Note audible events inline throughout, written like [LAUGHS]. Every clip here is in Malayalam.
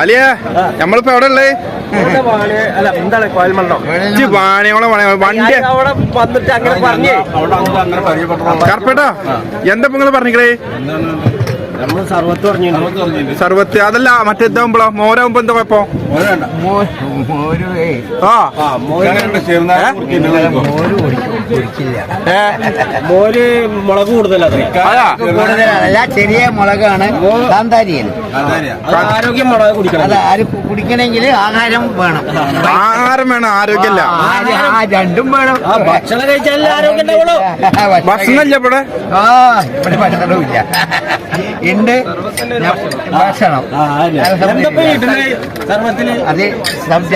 അലിയ നമ്മളിപ്പോ എവിടെ ഉള്ളേ അല്ല എന്താണ് കോയൽമണ്ണോ ഇജ്ജ് വാണിയോളം വണ്ടി അവിടെ വന്നിട്ട് അങ്ങനെ പറഞ്ഞേ. കർപ്പേട്ടാ എന്താ നിങ്ങൾ പറഞ്ഞിക്കളേ സർവത്ത് അതല്ല മറ്റേതാവുമ്പോളോ മോരാകുമ്പോ എന്താ കുഴപ്പം? ആ. മോര് മുളക് കൂടുതലാണ് ചെറിയ മുളകാണ്. കാന്താരിയൻ അത് ആരോഗ്യം മുളക് കുടിക്കണം. അത് ആര് കുടിക്കണമെങ്കിൽ ആഹാരം വേണം. ആഹാരം വേണം ആരോഗ്യമല്ല ആ രണ്ടും വേണം. ആ ഭക്ഷണം കഴിച്ചാലേ ആരോഗ്യം ഉണ്ടാവുള്ളൂ. ഭക്ഷണം ഇല്ല ഇവിടെ? ആ ഇവിടെ ഭക്ഷണമില്ല. ഉണ്ട്. ഞാൻ- ഭക്ഷണം അതെ. സബ്ജ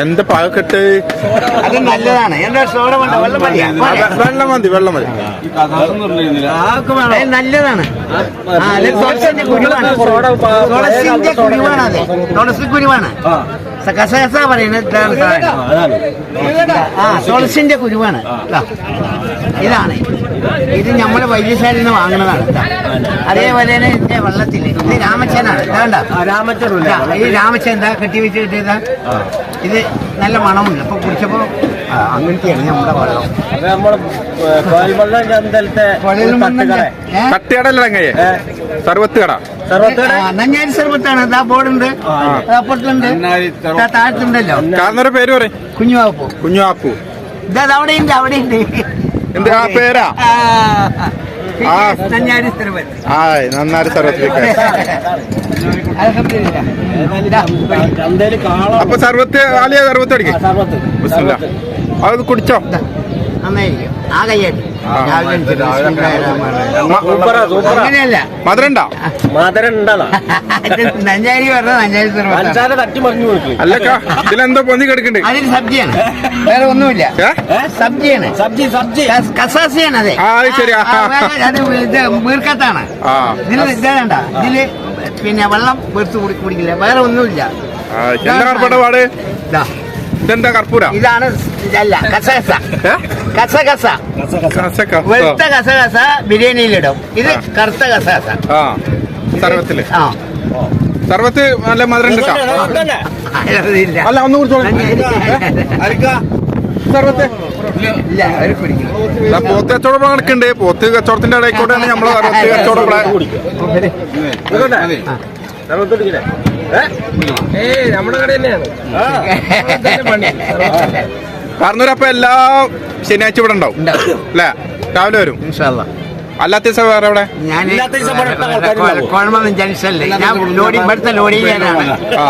എന്ത് പാകക്കെട്ട്? അത് നല്ലതാണ്. എന്താ സോഡ വേണ്ട? വെള്ളം മതി. വെള്ളം മതി നല്ലതാണ്. തുളസിന്റെ കുരുവാണ്. അതെ. തുളസി കുരുവാണ്. കസകസ പറയുന്നത് തുളസിന്റെ കുരുവാണ്. ഇതാണ്. ഇത് നമ്മളെ വൈദ്യശാലയിൽ നിന്ന് വാങ്ങുന്നതാണ്. അതേപോലെ തന്നെ ഇതിന്റെ വെള്ളത്തിൽ ഇത് രാമച്ചനാണ്. വേണ്ട ഈ രാമച്ചൻ എന്താ കെട്ടി വെച്ച് കിട്ടിയതാ ഇത് നല്ല മണമുണ്ട്. അപ്പൊ കുടിച്ചപ്പോ അങ്ങനത്തെയാണ് നമ്മുടെ വെള്ളം. നഞ്ഞാരി സർബത്താണ് ഇതാ ബോർഡുണ്ട്. അപ്പുറത്തുണ്ട് ഇതാ താഴത്തുണ്ടല്ലോ. കാരണവരുടെ പേര് പറയും. കുഞ്ഞുവാപ്പു. കുഞ്ഞു അവിടെ ഉണ്ട് അവിടെയുണ്ട് അവിടെയുണ്ട്. എന്ത്? ആ പേരാ? സർവത്തിലേക്ക് അൽഹംദുലില്ലാ. കാള അപ്പൊ സർവത്ത് ആലിയ സർവത്ത് അടിക്കും. സർവത്ത്. അത് കുടിച്ചോ. നന്നായിരിക്കും. ആ കയ്യടി അങ്ങനെയല്ല. മധുരണ്ടാ? മധുരം [LAUGHS] നഞ്ചാരി പറഞ്ഞ നഞ്ചാരി സർബത്താണ് പഞ്ചാര തട്ടി മറിഞ്ഞു കൊടുക്കും അല്ലക്കാ ഇതിലെന്തോ പൊന്തി കിടക്കണ്ട്. അതിന് സബ്ജിയാണ്. വേറെ ഒന്നുമില്ല. സബ്ജിയാണ്. സബ്ജി സബ്ജി. കസാസിയാണ് അതെ. ശരി. അത് ഇത് വീർക്കത്താണ് ഇതിൽ ഇതേണ്ട. ഇതിൽ പിന്നെ വെള്ളം വെറുത്ത് കുടി കുടിക്കില്ല. വേറെ ഒന്നുമില്ല. പാട്? ഇതെന്താ കർപ്പൂര? ഇതാണ് ഇതല്ല കസകസ? കസകസ. കസക്ക. വെളുത്ത കസകസ ബിരിയാണിയിലിടും. ഇത് കറുത്ത കസകസ. ആ സർവത്തിൽ. ആ. സർവത്ത് നല്ല മധുരം അല്ല ഒന്നും കുടിച്ചോളൂ സർവത്തെ. പോത്ത് കച്ചവടം നടക്കണ്ട് പോത്ത് കച്ചവടത്തിന്റെ ഇടയിൽക്കൂടെയാണ് നമ്മളെ സർവത്ത് കച്ചവടം നമ്മുടെ കട തന്നെയാണ്. അപ്പൊ എല്ലാ ശനിയാഴ്ച ഇവിടെ ഉണ്ടാവും. അല്ലേ? രാവിലെ വരും. അല്ലാത്ത ദിവസം വേറെ എവിടെ? ജംഗ്ഷനിൽ ഞാൻ ഇവിടുത്തെ.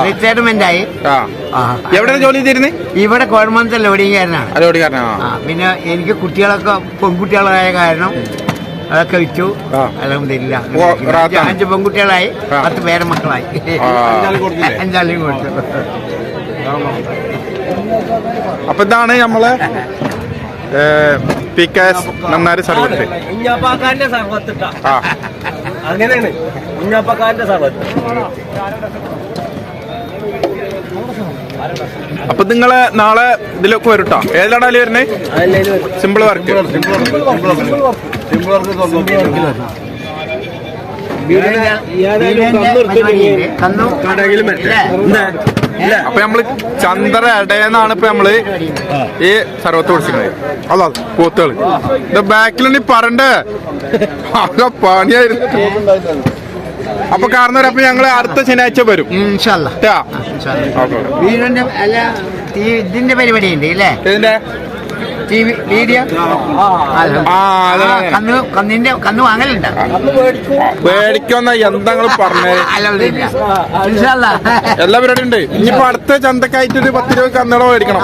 റിട്ടയർമെന്റ് ആയി. എവിടെയാണ് ജോലി ചെയ്തിരുന്നത് ഇവിടെ കോഴമംഗലത്തെ ലോഡിംഗ് കാരനാണ്. പിന്നെ എനിക്ക് കുട്ടികളൊക്കെ പെൺകുട്ടികളായ കാരണം അതൊക്കെ വിറ്റു. ആ. അലഹമില്ല. അഞ്ച് പെൺകുട്ടികളായി. പത്ത് പേരെ മക്കളായി ആ. അഞ്ചാളിയും കൊടുത്തു. അപ്പൊ ഇതാണ് നമ്മളെ പി കെ എസ് നന്നാരി സർവത്ത് കുഞ്ഞാപ്പാക്കാരന്റെ സർവത്തിട്ടാ. അങ്ങനെയാണ്. കുഞ്ഞാപ്പാക്കാരന്റെ സർവത്ത്. അപ്പൊ നിങ്ങൾ നാളെ ഇതിലൊക്കെ വരട്ടോ? അല്ലേ വരുന്നത് അതല്ലേ സിമ്പിൾ വർക്ക് അപ്പൊ നമ്മൾ ചന്ദ്ര ഇടയെന്നാണ് ഇപ്പൊ നമ്മൾ ഈ സർവത്ത് കുടിച്ചിരുന്നത് അതാ പോത്തുകൾ ഇത് പറണ്ടേ. ആകെ പണിയായിരുന്നു. അപ്പൊ കാരണം അപ്പൊ ഞങ്ങൾ അടുത്ത ശനിയാഴ്ച വരും. വീടിന്റെ അല്ല ഇതിന്റെ പരിപാടി ഉണ്ട് ഇല്ലേ? ഇതിന്റെ? വീഡിയോ? കന്നിന്റെ കന്ന് വാങ്ങലുണ്ട്? പേടിക്കുന്ന പറഞ്ഞേ? എല്ലാ പരിപാടി ഉണ്ട്. ഇനിയിപ്പോ അടുത്ത ചന്തക്കായിട്ട് ഒരു പത്ത് രൂപ കന്നട മേടിക്കണം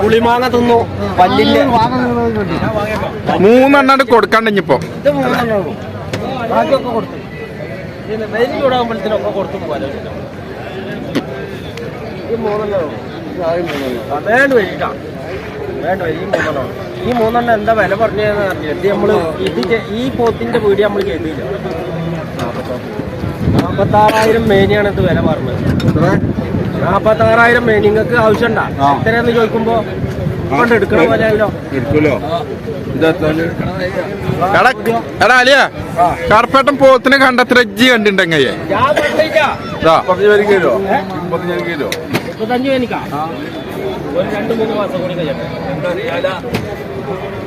പുളിമാങ്ങ തിന്നു. പല്ലില്ല മൂന്നെണ്ണാണ്ട് കൊടുക്കണ്ട ഇനിയിപ്പോ. ബാക്കിയൊക്കെ കൊടുത്തു. പിന്നെ വെയിൽ ചൂടാകുമ്പോഴത്തേനൊക്കെ കൊടുത്തു പോകാനോ ഈ മൂന്നെണ്ണേ വേണ്ട വരിട്ടാ വേണ്ട വരി ഈ മൂന്നെണ്ണം ഈ മൂന്നെണ്ണം എന്താ വില പറഞ്ഞതെന്ന് അറിയില്ല. ഇത് നമ്മൾ ഇത് ഈ പോത്തിന്റെ വീട് നമ്മൾ ചെയ്തില്ല നാൽപ്പത്താറായിരം മേനിയാണ് ഇത് വില പറഞ്ഞത്. നാൽപ്പത്താറായിരം മേനി. നിങ്ങൾക്ക് ആവശ്യമുണ്ടാ? ഇത്രയെന്ന് ചോദിക്കുമ്പോ ഇരിക്കൂലോ? എടാ അലിയ കറുപ്പേട്ടൻ പോത്തിനെ കണ്ടത്ര ജി കണ്ടിണ്ടെങ്കയ്യേ ഞാൻ കണ്ടില്ല. ഇതെന്താ മുപ്പത്തഞ്ച് ഒരു രണ്ട് മൂന്ന് മാസം കൂടി കഴിയട്ടെ.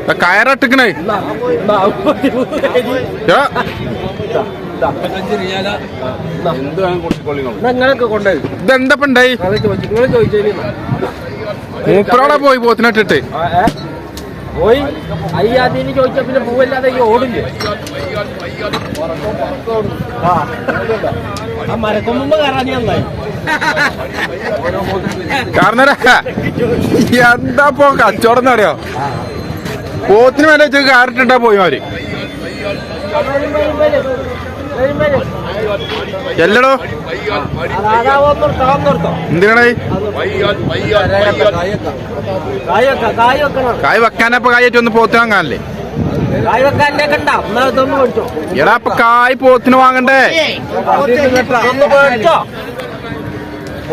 ദാ കയറിട്ടിക്കണേ. എന്നാ, മൂപ്പറോടെ പോയി പോത്തിനിട്ടിട്ട് പോയി. പിന്നെ പൂവല്ലാതെ ഈ ഓടില്ലേ. ആ ആ മരക്കൊമ്പ് കയറാൻ നന്നായി. കാരണം എന്താ പോ കച്ചവടം എന്നറിയോ പോത്തിന് മേലെ വെച്ച് കാറിട്ടിട്ടാ പോയി അവർ. ഒന്നിർത്തോ എന്തിനാണ്? കായ് വെക്കാനപ്പ കായ് വെക്കണം കായ് വെക്കാനപ്പൊ കായിട്ട് ഒന്ന് പോത്ത് വാങ്ങാനല്ലേ? എടാ അപ്പൊ കായ് പോത്തിന് വാങ്ങണ്ടേ?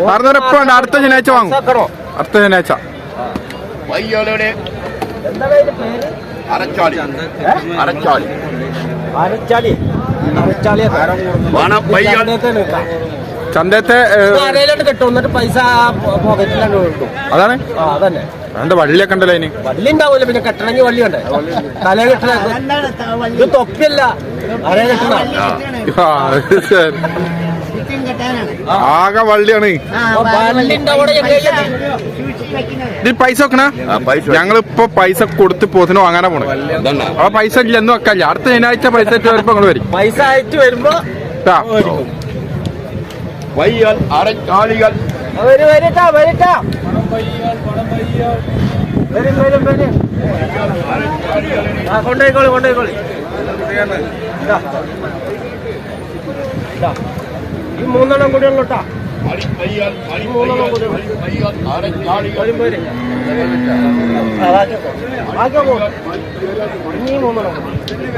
പറഞ്ഞവരെപ്പോ ഉണ്ട് അടുത്ത ശനിയാഴ്ച വാങ്ങും. അടുത്ത ശനിയാഴ്ച. അരച്ചാളി. അരച്ചാളി. പേര് ചന്തത്തെ കിട്ടും. പൈസ അതാണ്? അതന്നെ. എന്താ വള്ളിയൊക്കെ ഉണ്ടല്ലോ അതിന് വള്ളി ഉണ്ടാവൂല പിന്നെ കെട്ടണമെങ്കിൽ വള്ളി ഉണ്ട് തല കെട്ടണ ഇത് തൊപ്പിയല്ല. അരേ കെട്ടണ. ആകെ വള്ളിയാണ്. വള്ളി ഉണ്ടാവണ ഇത് പൈസ വെക്കണ? ഞങ്ങളിപ്പോ പൈസ കൊടുത്ത് പോത്തിന് വാങ്ങാനാ പോണേ. അപ്പൊ പൈസ ഇല്ല എന്ന് വെക്കാല്ല. അടുത്ത ശനിയാഴ്ച പൈസ ഇട്ട് വരുമ്പോ നിങ്ങൾ വരും. പൈസ അയച്ചു വരുമ്പോ ട്ടാ. വരും. വരട്ടാ വരട്ടാ വരും വരും വരും ആ കൊണ്ടുപോയിക്കോളി കൊണ്ടുപോയിക്കോളി. ഇതാ. ഇതാ. ഈ മൂന്നെണ്ണം കൂടി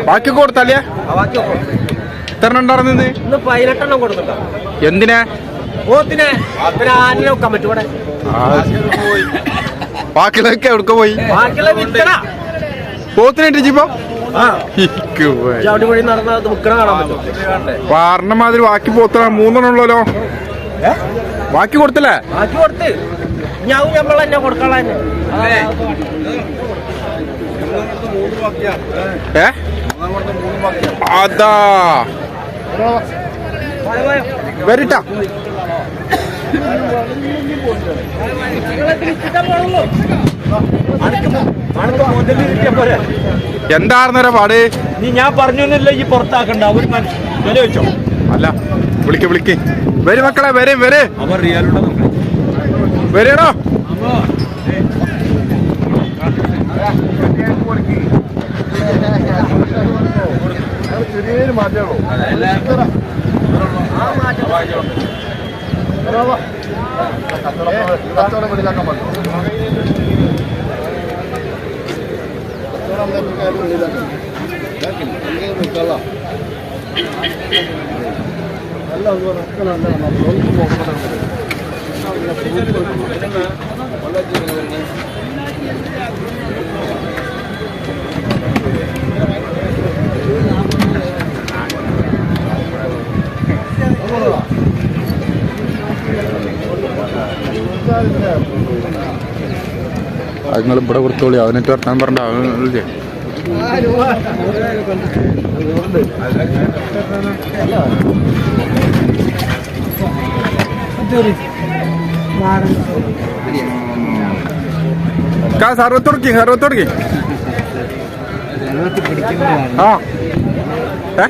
ബാക്കി കൊടുത്തല്ലേ ആ, ബാക്കിയൊക്കെ കൊടു. എത്ര ഉണ്ടായിരുന്നത് ഇന്ന് പതിനെട്ടെണ്ണം കൊടുത്തിട്ടോ. എന്തിനാ? പോത്തിനെ പിന്നെ ആനിനെ വെക്കാൻ പറ്റും ഇവിടെ. ബാക്കിയുള്ളതൊക്കെ എവിടെ പോയി? ബാക്കിയുള്ള വിൽക്കണ പോത്തിനിട്ട് ജിപ്പോ ആ. ചവിടി വഴി നടന്ന അത് വിൽക്കണ കാണാൻ പറ്റും. പറഞ്ഞ മാതിരി ബാക്കി പോത്ത മൂന്നെണ്ണം ഉള്ളല്ലോ. ബാക്കി കൊടുത്തില്ലേ? ബാക്കി കൊടുത്ത്. ഞാൻ നമ്മൾ തന്നെ കൊടുക്കാളെ ഏ? അതാ. വരിട്ടാ. എന്താർന്നേരാ പാട്? നീ ഞാൻ പറഞ്ഞൊന്നുമില്ല ഈ പുറത്താക്കണ്ട. അവർ വില വെച്ചോ അല്ല. വിളിക്ക് വിളിക്ക്. വരും മക്കളെ വരും വര്. അവർ റിയാലുണ്ടോ വരേടോ. നിങ്ങൾ ഇവിടെ കൊടുത്തോളി അതിനെറ്റ് വർത്താൻ പറഞ്ഞ അവനില്ലേ കാ സർവത്ത് കൊടുക്കി സർവത്ത് കൊടുക്കി ആ. ഏ?